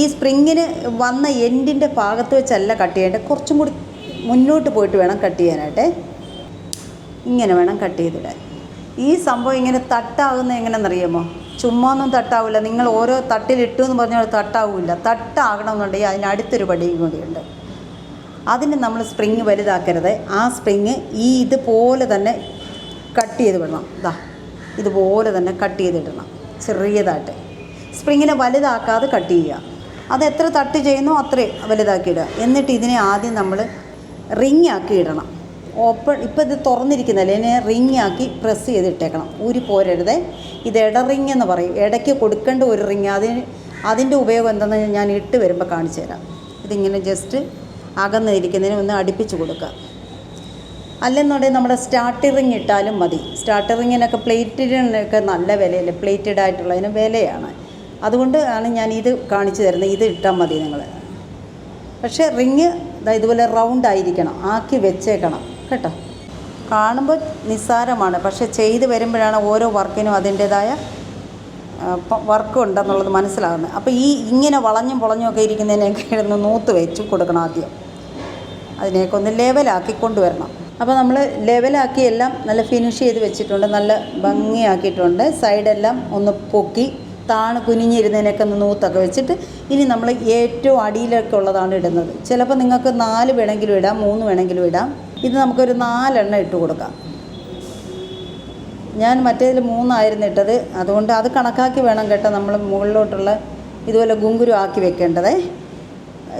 ഈ സ്പ്രിങ്ങിന് വന്ന എൻഡിന്റെ ഭാഗത്ത് വെച്ചല്ല കട്ട് ചെയ്യേണ്ടത്. കുറച്ചും കൂടി മുന്നോട്ട് പോയിട്ട് വേണം കട്ട് ചെയ്യാനായിട്ട്. ഇങ്ങനെ വേണം കട്ട് ചെയ്തിടാൻ. ഈ സംഭവം ഇങ്ങനെ തട്ടാകുന്നത് എങ്ങനെയെന്നറിയാമോ ചുമ്മാ ഒന്നും തട്ടാവില്ല. നിങ്ങൾ ഓരോ തട്ടിലിട്ടു എന്ന് പറഞ്ഞാൽ തട്ടാവില്ല. തട്ടാകണമെന്നുണ്ടെങ്കിൽ അതിന് അടുത്തൊരു പടിയും കൂടിയുണ്ട്. അതിന് നമ്മൾ സ്പ്രിങ് വലുതാക്കരുത്. ആ സ്പ്രിങ് ഈ ഇതുപോലെ തന്നെ കട്ട് ചെയ്ത് വിടണം. ഇതാ ഇതുപോലെ തന്നെ കട്ട് ചെയ്തിടണം ചെറിയതായിട്ട്. സ്പ്രിങ്ങിനെ വലുതാക്കാതെ കട്ട് ചെയ്യുക. അത് എത്ര തട്ട് ചെയ്യുന്നോ അത്രയും വലുതാക്കി ഇടുക. എന്നിട്ട് ഇതിനെ ആദ്യം നമ്മൾ റിങ് ആക്കി ഇടണം. ഓപ്പൺ ഇപ്പോൾ ഇത് തുറന്നിരിക്കുന്നല്ലേ ഇതിനെ റിങ് ആക്കി പ്രസ് ചെയ്തിട്ടേക്കണം. ഊരി പോരരുത്. ഇത് ഇട റിങ് എന്ന് പറയും. ഇടയ്ക്ക് കൊടുക്കേണ്ട ഒരു റിങ് അതിന് അതിന്റെ ഉപയോഗം എന്താണെന്ന് ഞാൻ ഇട്ട് വരുമ്പോൾ കാണിച്ചു തരാം. ഇതിങ്ങനെ ജസ്റ്റ് അകന്നിരിക്കുന്നതിന് ഒന്ന് അടുപ്പിച്ച് കൊടുക്കുക. അല്ലെന്നുണ്ടെങ്കിൽ നമ്മുടെ സ്റ്റാർട്ടി റിങ് ഇട്ടാലും മതി. സ്റ്റാർട്ടി റിങ്ങിനൊക്കെ പ്ലേറ്റിനൊക്കെ നല്ല വിലയല്ലേ? പ്ലേറ്റഡ് ആയിട്ടുള്ളതിന് വിലയാണ്. അതുകൊണ്ട് ആണ് ഞാൻ ഇത് കാണിച്ചു തരുന്നത്. ഇത് ഇട്ടാൽ മതി നിങ്ങൾ. പക്ഷേ റിങ് ഇതുപോലെ റൗണ്ട് ആയിരിക്കണം. ആക്കി വെച്ചേക്കണം. കേട്ടോ. കാണുമ്പോൾ നിസ്സാരമാണ്. പക്ഷേ ചെയ്ത് വരുമ്പോഴാണ് ഓരോ വർക്കിനും അതിന്റേതായ വർക്ക് ഉണ്ടെന്നുള്ളത് മനസ്സിലാകുന്നത്. അപ്പോൾ ഈ ഇങ്ങനെ വളഞ്ഞും പൊളഞ്ഞും ഒക്കെ ഇരിക്കുന്നതിനൊക്കെ ഇടുന്ന് നൂത്ത് വെച്ച് കൊടുക്കണം ആദ്യം. അതിനെയൊക്കെ ഒന്ന് ലെവലാക്കി കൊണ്ടുവരണം. അപ്പോൾ നമ്മൾ ലെവലാക്കി എല്ലാം നല്ല ഫിനിഷ് ചെയ്ത് വെച്ചിട്ടുണ്ട്. നല്ല ഭംഗിയാക്കിയിട്ടുണ്ട്. സൈഡെല്ലാം ഒന്ന് പൊക്കി താണ് കുനിഞ്ഞിരുന്നതിനൊക്കെ ഒന്ന് നൂത്തൊക്കെ വെച്ചിട്ട് ഇനി നമ്മൾ ഏറ്റവും അടിയിലൊക്കെ ഉള്ളതാണ് ഇടുന്നത്. ചിലപ്പോൾ നിങ്ങൾക്ക് നാല് വേണമെങ്കിലും ഇടാം മൂന്ന് വേണമെങ്കിലും ഇടാം. ഇത് നമുക്കൊരു നാലെണ്ണം ഇട്ട് കൊടുക്കാം. ഞാൻ മറ്റേതിൽ മൂന്നായിരുന്നു ഇട്ടത്. അതുകൊണ്ട് അത് കണക്കാക്കി വേണം കേട്ടോ നമ്മൾ മുകളിലോട്ടുള്ള ഇതുപോലെ ഗുങ്കുരു ആക്കി വെക്കേണ്ടതേ.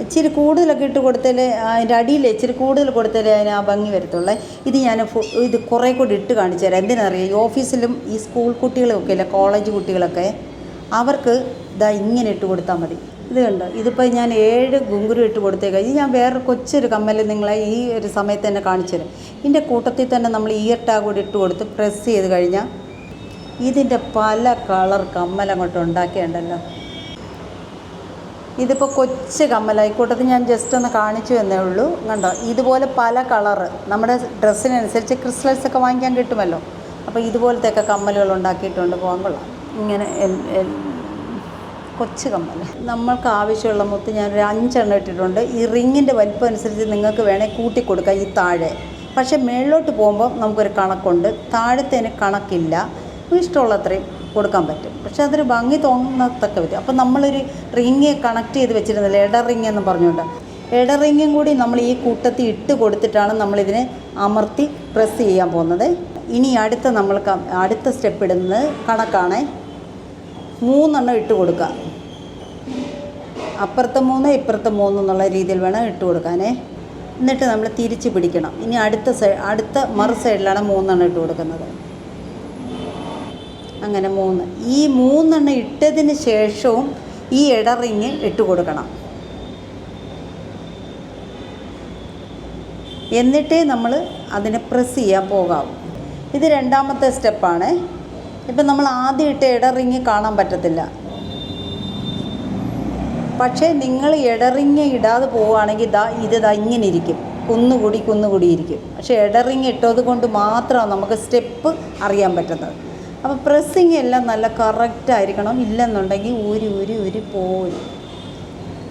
ഇച്ചിരി കൂടുതലൊക്കെ ഇട്ട് കൊടുത്താൽ അതിന്റെ അടിയിൽ ഇച്ചിരി കൂടുതൽ കൊടുത്താലേ അതിന് ആ ഭംഗി വരത്തുള്ളേ. ഇത് ഞാൻ ഇത് കുറേ കൂടി ഇട്ട് കാണിച്ചു തരാം. എന്തിനറിയാം ഈ ഓഫീസിലും ഈ സ്കൂൾ കുട്ടികളൊക്കെ ഇല്ല കോളേജ് കുട്ടികളൊക്കെ അവർക്ക് ഇതാ ഇങ്ങനെ ഇട്ട് കൊടുത്താൽ മതി. ഇത് കണ്ടോ? ഇതിപ്പോൾ ഞാൻ ഏഴ് ഗുങ്കുരു ഇട്ട് കൊടുത്തേക്കാം. ഇത് ഞാൻ വേറെ കൊച്ചൊരു കമ്മൽ നിങ്ങളെ ഈ ഒരു സമയത്ത് തന്നെ കാണിച്ചു തരും. ഇതിന്റെ കൂട്ടത്തിൽ തന്നെ നമ്മൾ ഇയർ ടാഗ് കൂടി ഇട്ട് കൊടുത്ത് പ്രസ് ചെയ്ത് കഴിഞ്ഞാൽ ഇതിന്റെ പല കളർ കമ്മൽ അങ്ങോട്ട് ഉണ്ടാക്കിയുണ്ടല്ലോ. ഇതിപ്പോൾ കൊച്ചു കമ്മല. കൂട്ടത്തിൽ ഞാൻ ജസ്റ്റ് ഒന്ന് കാണിച്ചു എന്നേ ഉള്ളൂ. കണ്ടോ? ഇതുപോലെ പല കളറ് നമ്മുടെ ഡ്രസ്സിനനുസരിച്ച് ക്രിസ്റ്റൽസ് ഒക്കെ വാങ്ങിക്കാൻ കിട്ടുമല്ലോ. അപ്പോൾ ഇതുപോലത്തെ ഒക്കെ കമ്മലുകൾ ഉണ്ടാക്കിയിട്ടുണ്ട്. പോകാൻ കൊള്ളാം. ഇങ്ങനെ കൊച്ചു കമ്മൽ. നമ്മൾക്ക് ആവശ്യമുള്ള മുത്ത് ഞാനൊരു അഞ്ചെണ്ണം ഇട്ടിട്ടുണ്ട്. ഈ റിങ്ങിന്റെ വലിപ്പം അനുസരിച്ച് നിങ്ങൾക്ക് വേണേൽ കൂട്ടി കൊടുക്കാം ഈ താഴെ. പക്ഷേ മേളിലോട്ട് പോകുമ്പോൾ നമുക്കൊരു കണക്കുണ്ട്. താഴത്തേന് കണക്കില്ല. ഇഷ്ടമുള്ളത്രയും കൊടുക്കാൻ പറ്റും. പക്ഷേ അതൊരു ഭംഗി തോന്നത്തക്ക പറ്റും അപ്പം നമ്മളൊരു റിങ് കണക്ട് ചെയ്ത് വെച്ചിരുന്നില്ല? ഇട റിങ് എന്ന് പറഞ്ഞുകൊണ്ട്. ഇട റിങ്ങും കൂടി നമ്മൾ ഈ കൂട്ടത്തിൽ ഇട്ട് കൊടുത്തിട്ടാണ് നമ്മളിതിനെ അമർത്തി പ്രസ് ചെയ്യാൻ പോകുന്നത്. ഇനി അടുത്ത നമ്മൾ അടുത്ത സ്റ്റെപ്പ് ഇടുന്നത് കണക്കാണ്. മൂന്നെണ്ണം ഇട്ട് കൊടുക്കുക അപ്പുറത്തെ മൂന്ന് ഇപ്പുറത്തെ മൂന്ന് എന്നുള്ള രീതിയിൽ വേണം ഇട്ട് കൊടുക്കാനേ. എന്നിട്ട് നമ്മൾ തിരിച്ച് പിടിക്കണം. ഇനി അടുത്ത സൈഡ് അടുത്ത മറു സൈഡിലാണ് മൂന്നെണ്ണം ഇട്ട് കൊടുക്കുന്നത്. അങ്ങനെ മൂന്ന്. ഈ മൂന്നെണ്ണം ഇട്ടതിന് ശേഷവും ഈ ഇടറിങ് ഇട്ട് കൊടുക്കണം. എന്നിട്ടേ നമ്മൾ അതിനെ പ്രസ് ചെയ്യാൻ പോകാവൂ. ഇത് രണ്ടാമത്തെ സ്റ്റെപ്പാണ്. ഇപ്പം നമ്മൾ ആദ്യം ഇട്ട ഇടറിങ് കാണാൻ പറ്റത്തില്ല. പക്ഷേ നിങ്ങൾ ഇടറിങ് ഇടാതെ പോവുകയാണെങ്കിൽ ഇതാ ഇത് ദാ ഇങ്ങനെ ഇരിക്കും. കുന്നുകൂടി കുന്നുകൂടി ഇരിക്കും. പക്ഷേ ഇടറിങ് ഇട്ടത് കൊണ്ട് മാത്രമാണ് നമുക്ക് സ്റ്റെപ്പ് അറിയാൻ പറ്റുന്നത്. അപ്പോൾ പ്രസ്സിങ് എല്ലാം നല്ല കറക്റ്റ് ആയിരിക്കണം. ഇല്ലെന്നുണ്ടെങ്കിൽ ഊരി ഊരി ഊരി പോരും.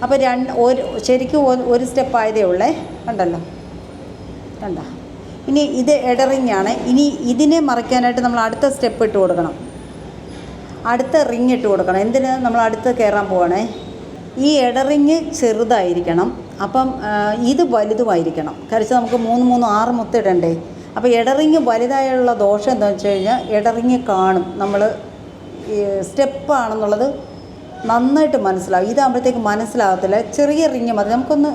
അപ്പോൾ രണ്ട് ഒരു ശരിക്കും ഒരു- സ്റ്റെപ്പായതേ ഉള്ളേ. കണ്ടല്ലോ? കണ്ട? ഇനി ഇത് ആണ്. ഇനി ഇതിനെ മറിക്കാനായിട്ട് നമ്മൾ അടുത്ത സ്റ്റെപ്പ് ഇട്ട് കൊടുക്കണം. അടുത്ത റിങ് ഇട്ട് കൊടുക്കണം. എന്തിന്? നമ്മൾ അടുത്ത് കയറാൻ പോവാണേ. ഈ ഇടറിങ് ചെറുതായിരിക്കണം. അപ്പം ഇത് വലുതുമായിരിക്കണം. കരച്ച് നമുക്ക് മൂന്ന് മൂന്ന് ആറ് മുത്തിടണ്ടേ അപ്പോൾ ഇടറിങ് വലുതായുള്ള ദോഷം എന്താണെന്ന് വെച്ച് കഴിഞ്ഞാൽ ഇടറിങ് കാണും. നമ്മൾ സ്റ്റെപ്പാണെന്നുള്ളത് നന്നായിട്ട് മനസ്സിലാവും. ഇതാകുമ്പോഴത്തേക്ക് മനസ്സിലാകത്തില്ല. ചെറിയ റിങ് മതി നമുക്കൊന്ന്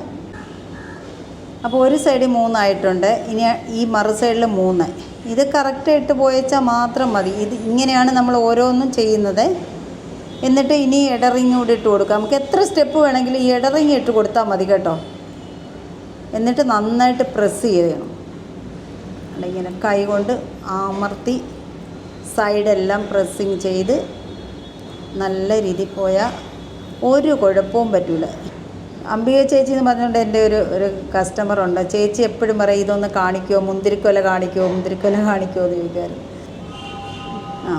അപ്പോൾ ഒരു സൈഡ് മൂന്നായിട്ടുണ്ട്. ഇനി ഈ മറു സൈഡിൽ മൂന്ന്. ഇത് കറക്റ്റ് ഇട്ട് പോയച്ചാൽ മാത്രം മതി. ഇത് ഇങ്ങനെയാണ് നമ്മൾ ഓരോന്നും ചെയ്യുന്നത്. എന്നിട്ട് ഇനി ഇടറിങ് കൂടി ഇട്ട് കൊടുക്കാം നമുക്ക് എത്ര സ്റ്റെപ്പ് വേണമെങ്കിലും ഈ ഇടറിങ് ഇട്ട് കൊടുത്താൽ മതി കേട്ടോ. എന്നിട്ട് നന്നായിട്ട് പ്രസ് ചെയ്യണം ഇങ്ങനെ കൈ കൊണ്ട് അമർത്തി സൈഡെല്ലാം പ്രസ്സിങ് ചെയ്ത് നല്ല രീതിയിൽ പോയാൽ ഒരു കുഴപ്പവും പറ്റില്ല അംബിക ചേച്ചി എന്ന് പറഞ്ഞുകൊണ്ട് എന്റെ ഒരു ഒരു കസ്റ്റമർ ഉണ്ട്. ചേച്ചി എപ്പോഴും പറയും ഇതൊന്ന് കാണിക്കുമോ മുന്തിരിക്കൊല കാണിക്കുമോ മുന്തിരിക്കൊല കാണിക്കുമോ എന്ന് ചോദിക്കാറ്. ആ.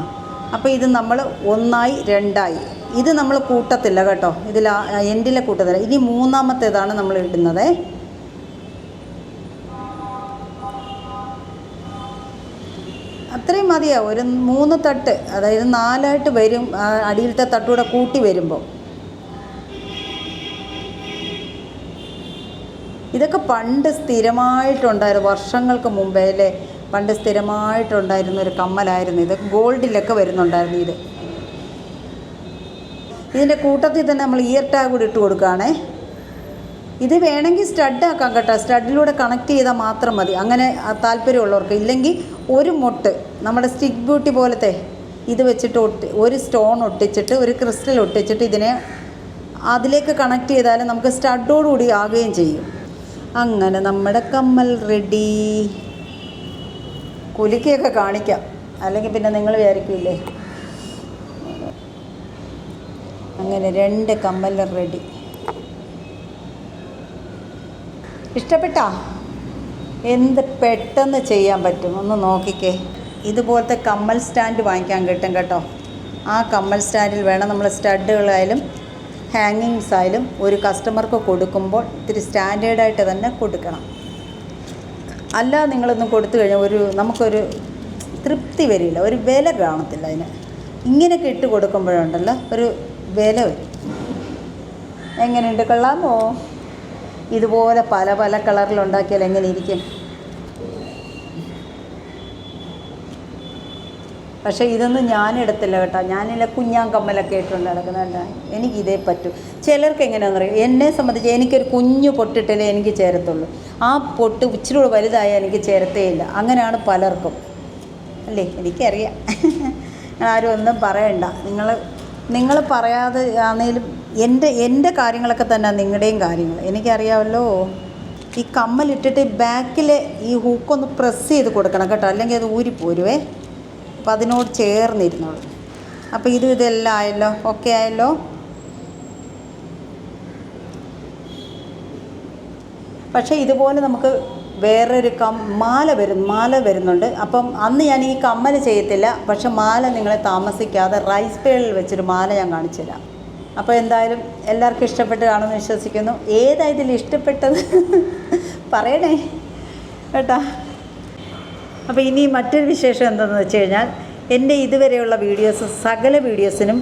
അപ്പോൾ ഇത് നമ്മൾ ഒന്നായി രണ്ടായി. ഇത് നമ്മൾ കൂട്ടത്തില്ല കേട്ടോ. ഇതിൽ എൻഡിലെ കൂട്ടത്തില്ല. ഇനി മൂന്നാമത്തേതാണ് നമ്മൾ ഇടുന്നത്. അത്രയും മതിയാവും. ഒരു മൂന്ന് തട്ട് അതായത് നാലായിട്ട് വരും അടിയിലത്തെ തട്ടൂടെ കൂട്ടി വരുമ്പോൾ ഇതൊക്കെ പണ്ട് സ്ഥിരമായിട്ടുണ്ടായിരുന്നു വർഷങ്ങൾക്ക് മുമ്പേ അല്ലേ? പണ്ട് സ്ഥിരമായിട്ടുണ്ടായിരുന്ന ഒരു കമ്മലായിരുന്നു ഇത്. ഗോൾഡിലൊക്കെ വരുന്നുണ്ടായിരുന്നു ഇത്. ഇതിന്റെ കൂട്ടത്തിൽ തന്നെ നമ്മൾ ഇയർ ടാഗ് കൂടി ഇട്ട് കൊടുക്കുകയാണേ. ഇത് വേണമെങ്കിൽ സ്റ്റഡ് ആക്കാം കേട്ടോ. സ്റ്റഡിലൂടെ കണക്ട് ചെയ്താൽ മാത്രം മതി. അങ്ങനെ താല്പര്യമുള്ളവർക്ക്. ഇല്ലെങ്കിൽ ഒരു മുട്ട് നമ്മുടെ സ്റ്റിക്ക് ബ്യൂട്ടി പോലത്തെ ഇത് വെച്ചിട്ട് ഒട്ടി ഒരു സ്റ്റോൺ ഒട്ടിച്ചിട്ട് ഒരു ക്രിസ്റ്റൽ ഒട്ടിച്ചിട്ട് ഇതിനെ അതിലേക്ക് കണക്ട് ചെയ്താൽ നമുക്ക് സ്റ്റഡോടുകൂടി ആകുകയും ചെയ്യും. അങ്ങനെ നമ്മുടെ കമ്മൽ റെഡി കുലുക്കിയൊക്കെ കാണിക്കാം. അല്ലെങ്കിൽ പിന്നെ നിങ്ങൾ വിചാരിക്കില്ലേ? അങ്ങനെ രണ്ട് കമ്മൽ റെഡി ഇഷ്ടപ്പെട്ടാ? എന്ത് പെട്ടെന്ന് ചെയ്യാൻ പറ്റും? ഒന്ന് നോക്കിക്കേ. ഇതുപോലത്തെ കമ്മൽ സ്റ്റാൻഡ് വാങ്ങിക്കാൻ കിട്ടും കേട്ടോ. ആ കമ്മൽ സ്റ്റാൻഡിൽ വേണം നമ്മൾ സ്റ്റഡുകളായാലും ഹാങ്ങിങ്സ് ആയാലും ഒരു കസ്റ്റമർക്ക് കൊടുക്കുമ്പോൾ ഇത്തിരി സ്റ്റാൻഡേർഡായിട്ട് തന്നെ കൊടുക്കണം. അല്ല നിങ്ങളൊന്നും കൊടുത്തു കഴിഞ്ഞാൽ ഒരു നമുക്കൊരു തൃപ്തി വരില്ല ഒരു വില കാണത്തില്ല അതിന്. ഇങ്ങനെയൊക്കെ ഇട്ട് കൊടുക്കുമ്പോഴുണ്ടല്ലോ ഒരു വില വരും. എങ്ങനെയുണ്ട് കൊള്ളാമോ? ഇതുപോലെ പല പല കളറിലുണ്ടാക്കിയാൽ എങ്ങനെ ഇരിക്കും? പക്ഷേ ഇതൊന്നും ഞാൻ എടുത്തില്ല കേട്ടോ. ഞാനില്ല കുഞ്ഞാൻ കമ്മലൊക്കെ ഇട്ടുകൊണ്ട് നടക്കുന്നുണ്ട് എനിക്കിതേ പറ്റൂ. ചിലർക്ക് എങ്ങനെയാണെന്ന് അറിയാം എന്നെ സംബന്ധിച്ച് എനിക്കൊരു കുഞ്ഞു പൊട്ടിട്ടല്ലേ എനിക്ക് ചേരത്തുള്ളൂ. ആ പൊട്ട് ഇച്ചിരി കൂടെ വലുതായാൽ എനിക്ക് ചേരത്തേ ഇല്ല. അങ്ങനെയാണ് പലർക്കും. അല്ലേ? എനിക്കറിയാം. ആരും ഒന്നും പറയണ്ട. നിങ്ങൾ നിങ്ങൾ പറയാതെ ആണെങ്കിലും എന്റെ എന്റെ കാര്യങ്ങളൊക്കെ തന്നെ നിങ്ങളുടെയും കാര്യങ്ങൾ എനിക്കറിയാമല്ലോ. ഈ കമ്മലിട്ടിട്ട് ബാക്കിലെ ഈ ഹൂക്കൊന്ന് പ്രസ് ചെയ്ത് കൊടുക്കണം കേട്ടോ. അല്ലെങ്കിൽ അത് ഊരിപ്പോരുവേ. അപ്പോൾ അതിനോട് ചേർന്നിരുന്നോളൂ അപ്പോൾ ഇതും ഇതെല്ലാം ആയല്ലോ? ഓക്കെ ആയല്ലോ? പക്ഷേ ഇതുപോലെ നമുക്ക് വേറൊരു കം മാല വരും മാല വരുന്നുണ്ട്. അപ്പം അന്ന് ഞാൻ ഈ കമ്മൽ ചെയ്യത്തില്ല. പക്ഷെ മാല നിങ്ങളെ താമസിക്കാതെ റൈസ് പേളിൽ വെച്ചൊരു മാല ഞാൻ കാണിച്ചു തരാം അപ്പോൾ എന്തായാലും എല്ലാവർക്കും ഇഷ്ടപ്പെട്ട് കാണുമെന്ന് വിശ്വസിക്കുന്നു. ഏതാ ഇതിൽ ഇഷ്ടപ്പെട്ടത്? പറയണേ. കേട്ടാ? അപ്പോൾ ഇനി മറ്റൊരു വിശേഷം എന്തെന്ന് വെച്ച് കഴിഞ്ഞാൽ എന്റെ ഇതുവരെയുള്ള വീഡിയോസ് സകല വീഡിയോസിനും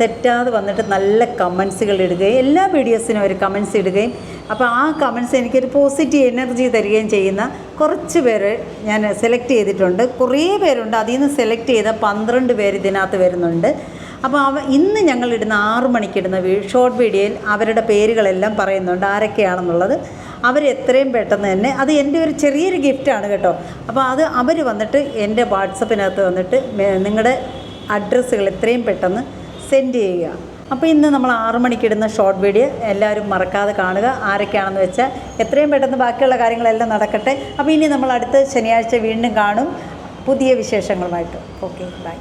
തെറ്റാതെ വന്നിട്ട് നല്ല കമൻസുകൾ ഇടുകയും എല്ലാ വീഡിയോസിനും ഒരു കമൻസ് ഇടുകയും അപ്പോൾ ആ കമൻസ് എനിക്കൊരു പോസിറ്റീവ് എനർജി തരികയും ചെയ്യുന്ന കുറച്ച് പേര് ഞാൻ സെലക്ട് ചെയ്തിട്ടുണ്ട്. കുറേ പേരുണ്ട് അതിൽ നിന്ന് സെലക്ട് ചെയ്ത പന്ത്രണ്ട് പേര് ഇതിനകത്ത് വരുന്നുണ്ട്. അപ്പോൾ അവ ഇന്ന് ഞങ്ങളിടുന്ന ആറു മണിക്കിടുന്ന ഷോർട്ട് വീഡിയോയിൽ അവരുടെ പേരുകളെല്ലാം പറയുന്നുണ്ട് ആരൊക്കെയാണെന്നുള്ളത്. അവർ എത്രയും പെട്ടെന്ന് തന്നെ അത് എന്റെ ഒരു ചെറിയൊരു ഗിഫ്റ്റാണ് കേട്ടോ. അപ്പോൾ അത് അവർ വന്നിട്ട് എന്റെ വാട്സപ്പിനകത്ത് വന്നിട്ട് നിങ്ങളുടെ അഡ്രസ്സുകൾ എത്രയും പെട്ടെന്ന് സെൻഡ് ചെയ്യുക. അപ്പോൾ ഇന്ന് നമ്മൾ ആറു മണിക്കിടുന്ന ഷോർട്ട് വീഡിയോ എല്ലാവരും മറക്കാതെ കാണുക. ആരൊക്കെയാണെന്ന് വെച്ചാൽ എത്രയും പെട്ടെന്ന് ബാക്കിയുള്ള കാര്യങ്ങളെല്ലാം നടക്കട്ടെ. അപ്പോൾ ഇനി നമ്മൾ അടുത്ത ശനിയാഴ്ച വീണ്ടും കാണും. പുതിയ വിശേഷങ്ങളുമായിട്ട്. Okay bye